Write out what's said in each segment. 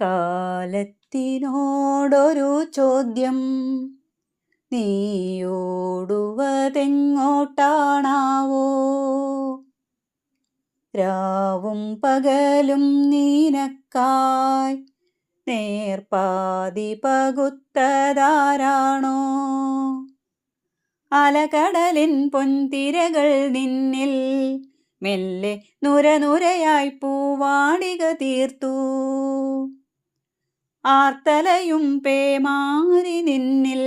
കാലത്തിനോടൊരു ചോദ്യം. നീയോടുവതെങ്ങോട്ടാണാവോ? രാവും പകലും നീനക്കായി നേർപ്പാതി പകുത്തതാരാണോ? അലകടലിൻ പൊൻതിരകൾ നിന്നിൽ മെല്ലെ നുരനുരയായി പൂവാണിക തീർത്തു. ആർത്തലയും പേമാരി നിന്നിൽ.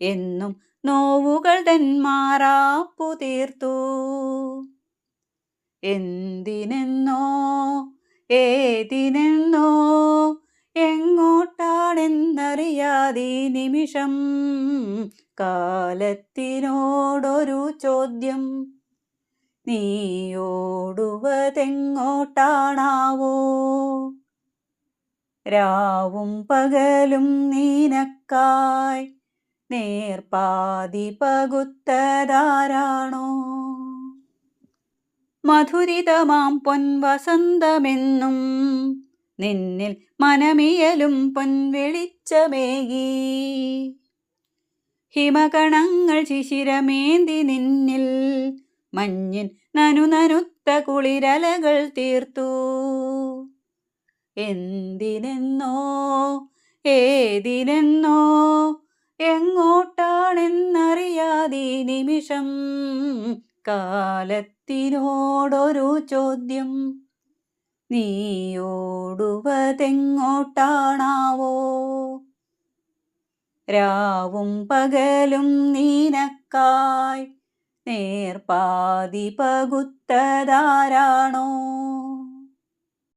എന്നും നോവുകൾ തന്മാറാപ്പു തീർത്തു. എന്തിനെന്നോ ഏതിനെന്നോ എങ്ങോട്ടാണെന്നറിയാതെ നിമിഷം കാലത്തിനോടൊരു ചോദ്യം. നീയോടുവതെങ്ങോട്ടാണാവോ? രാവും പകലും നീനക്കായ്. നേർപാതി പകുത്തതാരാണോ? മധുരിതമാം പൊൻവസന്തമെന്നും നിന്നിൽ മനമിയലും പൊൻവെളിച്ചമേകി. ഹിമകണങ്ങൾ ശിശിരമേന്തി നിന്നിൽ മഞ്ഞിൻ നനു നനുത്ത കുളിരലകൾ തീർത്തു. എന്തിനെന്നോ ഏതിനെന്നോ എങ്ങോട്ടാണെന്നറിയാതെ നിമിഷം കാലത്തിനോടൊരു ചോദ്യം. നീയോടുവതെങ്ങോട്ടാണാവോ? രാവും പകലും നീനക്കായ് നേർപാതി പകുത്തതാരാണോ?